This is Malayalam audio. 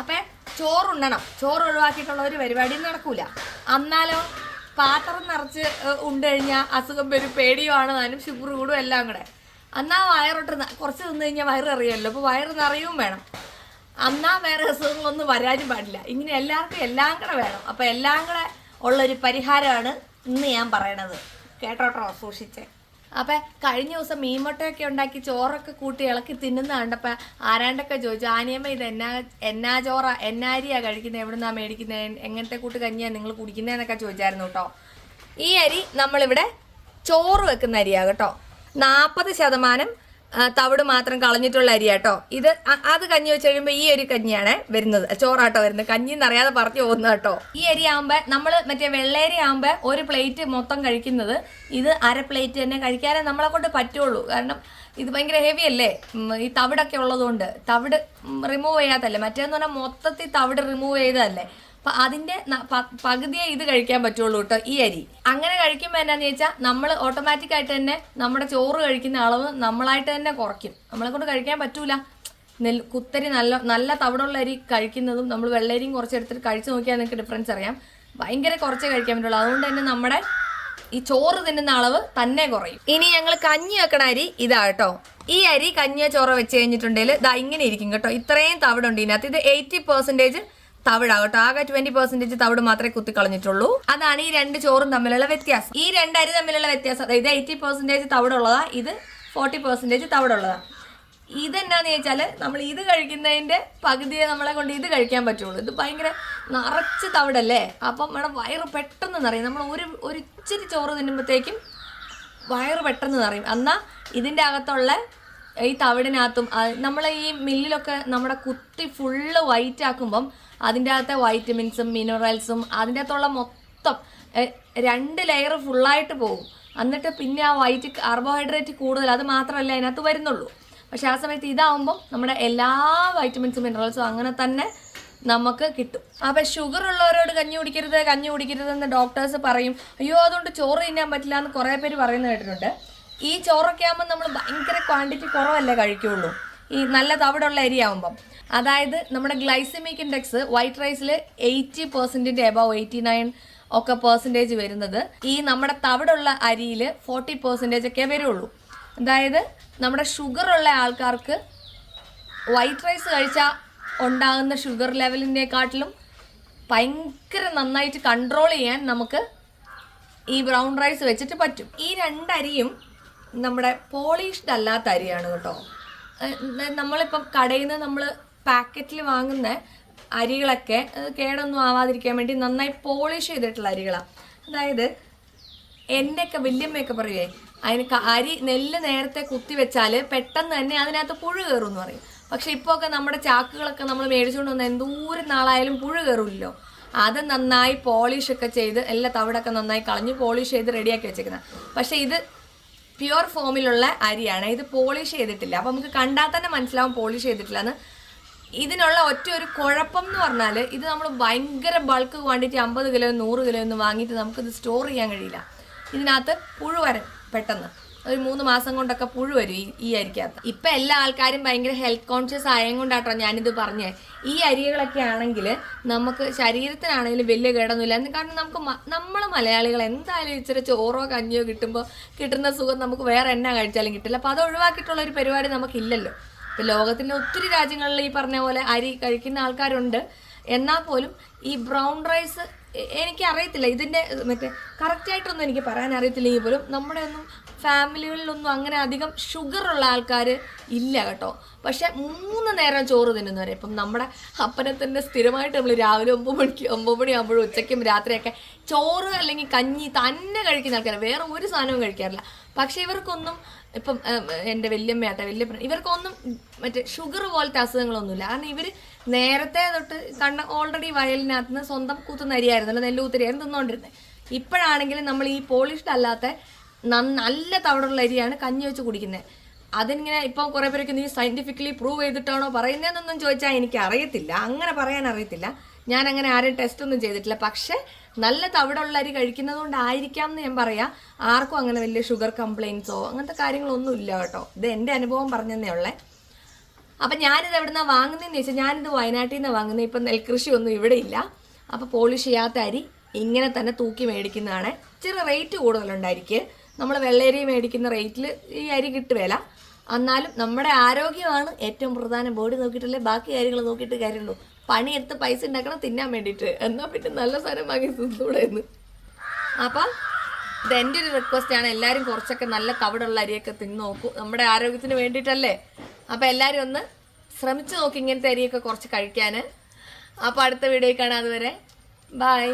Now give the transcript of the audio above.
അപ്പം ചോറുണ്ണണം. ചോറ് ഒഴിവാക്കിയിട്ടുള്ള ഒരു പരിപാടിയും നടക്കൂല. എന്നാലോ പാത്രം നിറച്ച് ഉണ്ട് കഴിഞ്ഞാൽ അസുഖം വരും പേടിയുമാണ് താനും ഷുഗർ കൂടും എല്ലാം കൂടെ. എന്നാ വയറൊട്ട് കുറച്ച് തിന്നു കഴിഞ്ഞാൽ വയറ് അറിയാമല്ലോ അപ്പോൾ വയറ് നിറയും വേണം. അന്നാ വേറെ അസുഖങ്ങളൊന്നും വരാനും പാടില്ല. ഇങ്ങനെ എല്ലാവർക്കും എല്ലാം കൂടെ വേണം. അപ്പം എല്ലാം കൂടെ ഉള്ളൊരു പരിഹാരമാണ് ഇന്ന് ഞാൻ പറയണത്. കേട്ടോട്ടോ സൂക്ഷിച്ചേ. അപ്പം കഴിഞ്ഞ ദിവസം മീൻമുട്ടയൊക്കെ ഉണ്ടാക്കി ചോറൊക്കെ കൂട്ടി ഇളക്കി തിന്നുന്ന കണ്ടപ്പോൾ ആരാണ്ടൊക്കെ ചോദിച്ചു ആനിയമ്മ ഇത് എന്നാ എന്നാ ചോറ എന്നാരിയാ കഴിക്കുന്നത് എവിടുന്നാ മേടിക്കുന്നത് എങ്ങനത്തെ കൂട്ട് കഞ്ഞിയാ നിങ്ങൾ കുടിക്കുന്നതെന്നൊക്കെ ചോദിച്ചായിരുന്നു കേട്ടോ. ഈ അരി നമ്മളിവിടെ ചോറ് വെക്കുന്ന അരിയാ കേട്ടോ. നാൽപ്പത് ശതമാനം തവിട് മാത്രം കളഞ്ഞിട്ടുള്ള അരി കേട്ടോ ഇത് അത് കഞ്ഞി വെച്ച് കഴിയുമ്പോൾ ഈ ഒരു കഞ്ഞിയാണ് വരുന്നത്. ചോറാട്ടോ വരുന്നത്. കഞ്ഞി എന്നറിയാതെ പറഞ്ഞു പോകുന്നത് കേട്ടോ ഈ അരി ആകുമ്പോൾ നമ്മൾ മറ്റേ വെള്ളേരി ആകുമ്പോൾ ഒരു പ്ലേറ്റ് മൊത്തം കഴിക്കുന്നത് ഇത് അര പ്ലേറ്റ് തന്നെ കഴിക്കാനേ നമ്മളെ കൊണ്ട് പറ്റുള്ളൂ. കാരണം ഇത് ഭയങ്കര ഹെവി അല്ലേ? ഈ തവിടൊക്കെ ഉള്ളതുകൊണ്ട്. തവിട് റിമൂവ് ചെയ്യാത്തല്ലേ മറ്റേന്ന് പറഞ്ഞാൽ മൊത്തത്തിൽ തവിട് റിമൂവ് ചെയ്തതല്ലേ? അപ്പൊ അതിന്റെ പകുതിയെ ഇത് കഴിക്കാൻ പറ്റുള്ളൂ കേട്ടോ ഈ അരി. അങ്ങനെ കഴിക്കുമ്പോൾ എന്നാന്ന് ചോദിച്ചാൽ നമ്മൾ ഓട്ടോമാറ്റിക് ആയിട്ട് തന്നെ നമ്മുടെ ചോറ് കഴിക്കുന്ന അളവ് നമ്മളായിട്ട് തന്നെ കുറയ്ക്കും. നമ്മളെ കൊണ്ട് കഴിക്കാൻ പറ്റൂല. നെൽ കുത്തരി നല്ല നല്ല തവിടുള്ള അരി കഴിക്കുന്നതും നമ്മൾ വെള്ളരിയും കുറച്ചെടുത്തിട്ട് കഴിച്ചു നോക്കിയാൽ നിങ്ങൾക്ക് ഡിഫറൻസ് അറിയാം. ഭയങ്കര കുറച്ചേ കഴിക്കാൻ പറ്റുള്ളൂ. അതുകൊണ്ട് തന്നെ നമ്മുടെ ഈ ചോറ് തിന്നുന്ന അളവ് തന്നെ കുറയും. ഇനി ഞങ്ങൾ കഞ്ഞി വെക്കണ അരി ഇതാ കേട്ടോ ഈ അരി കഞ്ഞിയോ ചോറോ വെച്ച് കഴിഞ്ഞിട്ടുണ്ടെങ്കിൽ ഇതാ ഇങ്ങനെ ഇരിക്കും കേട്ടോ. ഇത്രയും തവിടുണ്ട് ഇതിനകത്ത്. ഇത് എയ്റ്റി പെർസെന്റേജ് തവിടാ കേട്ടോ ആകെ ട്വന്റി പെർസെന്റേജ് തവിട് മാത്രമേ കുത്തി കളഞ്ഞിട്ടുള്ളൂ. അതാണ് ഈ രണ്ട് ചോറും തമ്മിലുള്ള വ്യത്യാസം. ഈ രണ്ട് അരി തമ്മിലുള്ള വ്യത്യാസം. അതായത് എയ്റ്റി പെർസെന്റേജ് തവിടുള്ളതാ ഇത് ഫോർട്ടി പെർസെന്റേജ് തവിടുള്ളതാ. ഇതെന്നാന്ന് ചോദിച്ചാൽ നമ്മൾ ഇത് കഴിക്കുന്നതിന്റെ പകുതിയെ നമ്മളെ കൊണ്ട് ഇത് കഴിക്കാൻ പറ്റുള്ളൂ. ഇത് ഭയങ്കര നിറച്ച് തവിടല്ലേ? അപ്പം നമ്മുടെ വയറ് പെട്ടെന്ന് നിറയും. നമ്മൾ ഒരു ഒരു ഇച്ചിരി ചോറ് തിന്നുമ്പോഴത്തേക്കും വയറ് പെട്ടെന്ന് നിറയും. എന്നാൽ ഇതിന്റെ അകത്തുള്ള ഈ തവിടിനകത്തും നമ്മളെ ഈ മില്ലിലൊക്കെ നമ്മുടെ കുത്തി ഫുള്ള് വൈറ്റ് ആക്കുമ്പം അതിന്റെ അകത്തെ വൈറ്റമിൻസും മിനറൽസും അതിന്റെ അകത്തുള്ള മൊത്തം രണ്ട് ലെയർ ഫുള്ളായിട്ട് പോകും. എന്നിട്ട് പിന്നെ ആ വൈറ്റ് കാർബോഹൈഡ്രേറ്റ് കൂടുതൽ അത് മാത്രമല്ല അതിനകത്ത് വരുന്നുള്ളൂ. പക്ഷെ ആ സമയത്ത് ഇതാവുമ്പം നമ്മുടെ എല്ലാ വൈറ്റമിൻസും മിനറൽസും അങ്ങനെ തന്നെ നമുക്ക് കിട്ടും. അപ്പം ഷുഗർ ഉള്ളവരോട് കഞ്ഞി കുടിക്കരുത് കഞ്ഞി കുടിക്കരുത് എന്ന് ഡോക്ടേഴ്സ് പറയും. അയ്യോ അതുകൊണ്ട് ചോറ് തിന്നാൻ പറ്റില്ല എന്ന് കുറേ പേര് പറയുന്നത് കേട്ടിട്ടുണ്ട്. ഈ ചോറൊക്കെ ആകുമ്പോൾ നമ്മൾ ഭയങ്കര ക്വാണ്ടിറ്റി കുറവല്ലേ കഴിക്കുള്ളൂ? ഈ നല്ല തവിടുള്ള അരി ആകുമ്പം അതായത് നമ്മുടെ ഗ്ലൈസമിക് ഇൻഡെക്സ് വൈറ്റ് റൈസിൽ എയ്റ്റി പെർസെന്റിന്റെ എബവ് എയ്റ്റി നയൻ ഒക്കെ പെർസെന്റേജ് വരുന്നത്. ഈ നമ്മുടെ തവിടുള്ള അരിയിൽ ഫോർട്ടി പെർസെന്റേജ് ഒക്കെ വരുള്ളൂ. അതായത് നമ്മുടെ ഷുഗർ ഉള്ള ആൾക്കാർക്ക് വൈറ്റ് റൈസ് കഴിച്ചാൽ ഉണ്ടാകുന്ന ഷുഗർ ലെവലിനെക്കാട്ടിലും ഭയങ്കര നന്നായിട്ട് കൺട്രോൾ ചെയ്യാൻ നമുക്ക് ഈ ബ്രൗൺ റൈസ് വെച്ചിട്ട് പറ്റും. ഈ രണ്ടരിയും നമ്മുടെ പോളിഷ്ഡ് അല്ലാത്ത അരിയാണ് കേട്ടോ. നമ്മളിപ്പം കടയിൽ നിന്ന് നമ്മൾ പാക്കറ്റിൽ വാങ്ങുന്ന അരികളൊക്കെ കേടൊന്നും ആവാതിരിക്കാൻ വേണ്ടി നന്നായി പോളിഷ് ചെയ്തിട്ടുള്ള അരികളാണ് അതായത് എന്റെയൊക്കെ വല്യമ്മയൊക്കെ പറയുവേ അതിന് അരി നെല്ല് നേരത്തെ കുത്തി വെച്ചാൽ പെട്ടെന്ന് തന്നെ അതിനകത്ത് പുഴു കയറും എന്ന് പറയും. പക്ഷെ ഇപ്പോൾ ഒക്കെ നമ്മുടെ ചാക്കുകളൊക്കെ നമ്മൾ മേടിച്ചുകൊണ്ട് വന്ന എന്തോരം നാളായാലും പുഴു കയറില്ലല്ലോ അത് നന്നായി പോളിഷ് ഒക്കെ ചെയ്ത് എല്ലാ തവിടൊക്കെ നന്നായി കളഞ്ഞ് പോളിഷ് ചെയ്ത് റെഡിയാക്കി വെച്ചേക്കുന്നത് പക്ഷേ ഇത് പ്യുവർ ഫോമിലുള്ള അരിയാണ്. ഇത് പോളിഷ് ചെയ്തിട്ടില്ല. അപ്പോൾ നമുക്ക് കണ്ടാൽ തന്നെ മനസ്സിലാവും പോളിഷ് ചെയ്തിട്ടില്ല എന്ന്. ഇതിനുള്ള ഒറ്റ ഒരു കുഴപ്പം എന്ന് പറഞ്ഞാൽ ഇത് നമ്മൾ ഭയങ്കര ബൾക്ക് ക്വാണ്ടിറ്റി അമ്പത് കിലോ നൂറ് കിലോ ഒന്നും വാങ്ങിയിട്ട് നമുക്കിത് സ്റ്റോർ ചെയ്യാൻ കഴിയില്ല. ഇതിനകത്ത് പുഴു പെട്ടെന്ന്. ഒരു മൂന്ന് മാസം കൊണ്ടൊക്കെ പുഴു വരും ഈ ഈ അരിക്കകത്ത്. ഇപ്പം എല്ലാ ആൾക്കാരും ഭയങ്കര ഹെൽത്ത് കോൺഷ്യസ് ആയം കൊണ്ടാട്ടോ ഞാനിത് പറഞ്ഞേ. ഈ അരികളൊക്കെ ആണെങ്കിൽ നമുക്ക് ശരീരത്തിനാണെങ്കിലും വലിയ കേടൊന്നുമില്ല. കാരണം നമുക്ക് നമ്മൾ മലയാളികൾ എന്തായാലും ഇച്ചിരി ചോറോ കഞ്ഞിയോ കിട്ടുമ്പോൾ കിട്ടുന്ന സുഖം നമുക്ക് വേറെ എണ്ണ കഴിച്ചാലും കിട്ടില്ല. അപ്പോൾ അത് ഒഴിവാക്കിയിട്ടുള്ള ഒരു പരിപാടി നമുക്കില്ലല്ലോ. ഇപ്പം ലോകത്തിന്റെ ഒത്തിരി രാജ്യങ്ങളിൽ ഈ പറഞ്ഞ പോലെ അരി കഴിക്കുന്ന ആൾക്കാരുണ്ട്. എന്നാൽ പോലും ഈ ബ്രൗൺ റൈസ് എനിക്ക് അറിയത്തില്ല. ഇതിന്റെ മറ്റേ കറക്റ്റായിട്ടൊന്നും എനിക്ക് പറയാൻ അറിയത്തില്ലെങ്കിൽ പോലും നമ്മുടെ ഒന്നും ഫാമിലികളിലൊന്നും അങ്ങനെ അധികം ഷുഗർ ഉള്ള ആൾക്കാർ ഇല്ല കേട്ടോ. പക്ഷെ മൂന്ന് നേരം ചോറ് തിന്നുന്നവരെ ഇപ്പം നമ്മുടെ അപ്പനെ തന്നെ സ്ഥിരമായിട്ട് നമ്മൾ രാവിലെ ഒമ്പത് മണിക്ക് ഒമ്പത് മണിയാകുമ്പോഴും ഉച്ചയ്ക്കും രാത്രിയൊക്കെ ചോറ് അല്ലെങ്കിൽ കഞ്ഞി തന്നെ കഴിക്കുന്ന ആൾക്കാർ വേറെ ഒരു സാധനവും കഴിക്കാറില്ല. പക്ഷെ ഇവർക്കൊന്നും ഇപ്പം എന്റെ വല്യമ്മയാട്ടെ വലിയ ഇവർക്കൊന്നും മറ്റേ ഷുഗർ പോലത്തെ അസുഖങ്ങളൊന്നുമില്ല. കാരണം ഇവർ നേരത്തെ തൊട്ട് കണ്ണ ഓൾറെഡി വയലിനകത്ത് നിന്ന് സ്വന്തം കൂത്തുന്ന അരിയായിരുന്നല്ലോ നെല്ലുകൂത്തരിയായിരുന്നു തിന്നുകൊണ്ടിരുന്നത് ഇപ്പോഴാണെങ്കിലും നമ്മൾ ഈ പോളിഷ്ഡ് അല്ലാത്ത നല്ല തവിടുള്ള അരിയാണ് കഞ്ഞി വെച്ച് കുടിക്കുന്നത് അതിങ്ങനെ ഇപ്പം കുറേ പേരൊക്കെ നീ സയന്റിഫിക്കലി പ്രൂവ് ചെയ്തിട്ടാണോ പറയുന്നതെന്നൊന്നും ചോദിച്ചാൽ എനിക്ക് അറിയത്തില്ല. അങ്ങനെ പറയാൻ അറിയത്തില്ല. ഞാൻ അങ്ങനെ ആരും ടെസ്റ്റ് ഒന്നും ചെയ്തിട്ടില്ല. പക്ഷെ നല്ല തവിടുള്ള അരി കഴിക്കുന്നത് കൊണ്ടായിരിക്കാം എന്ന് ഞാൻ പറയാം. ആർക്കും അങ്ങനെ വലിയ ഷുഗർ കംപ്ലയിൻസോ അങ്ങനത്തെ കാര്യങ്ങളൊന്നും ഇല്ല കേട്ടോ. ഇത് എന്റെ അനുഭവം പറഞ്ഞതേ ഉള്ളേ. അപ്പം ഞാനിത് എവിടെ നിന്നാണ് വാങ്ങുന്നതെന്ന് ചോദിച്ചാൽ ഞാനിത് വയനാട്ടിൽ നിന്ന് വാങ്ങുന്നത് ഇപ്പം നെൽകൃഷിയൊന്നും ഇവിടെ ഇല്ല. അപ്പോൾ പോളിഷ് ചെയ്യാത്ത അരി ഇങ്ങനെ തന്നെ തൂക്കി മേടിക്കുന്നതാണ്. ഇച്ചിരി റേറ്റ് കൂടുതലുണ്ടായിരിക്കും. നമ്മൾ വെള്ളരി മേടിക്കുന്ന റേറ്റിൽ ഈ അരി കിട്ടുകയില്ല എന്നാലും നമ്മുടെ ആരോഗ്യമാണ് ഏറ്റവും പ്രധാനം. ബോഡി നോക്കിയിട്ടല്ലേ ബാക്കി കാര്യങ്ങൾ നോക്കിയിട്ട് കാര്യമുള്ളൂ. പണിയെടുത്ത് പൈസ ഉണ്ടാക്കണം തിന്നാൻ വേണ്ടിയിട്ട്. എന്നാൽ പിന്നെ നല്ല സാധനം വാങ്ങി തിന്നൂടെ എന്ന് അപ്പം ഇത് എന്റെ ഒരു റിക്വസ്റ്റാണ് എല്ലാവരും കുറച്ചൊക്കെ നല്ല തവിടുള്ള അരിയൊക്കെ തിന്ന് നോക്കൂ. നമ്മുടെ ആരോഗ്യത്തിന് വേണ്ടിയിട്ടല്ലേ? അപ്പം എല്ലാവരും ഒന്ന് ശ്രമിച്ചു നോക്കി ഇങ്ങനത്തെ അരിയൊക്കെ കുറച്ച് കഴിക്കാൻ അപ്പോൾ അടുത്ത വീഡിയോ കാണാം അതുവരെ. ബൈ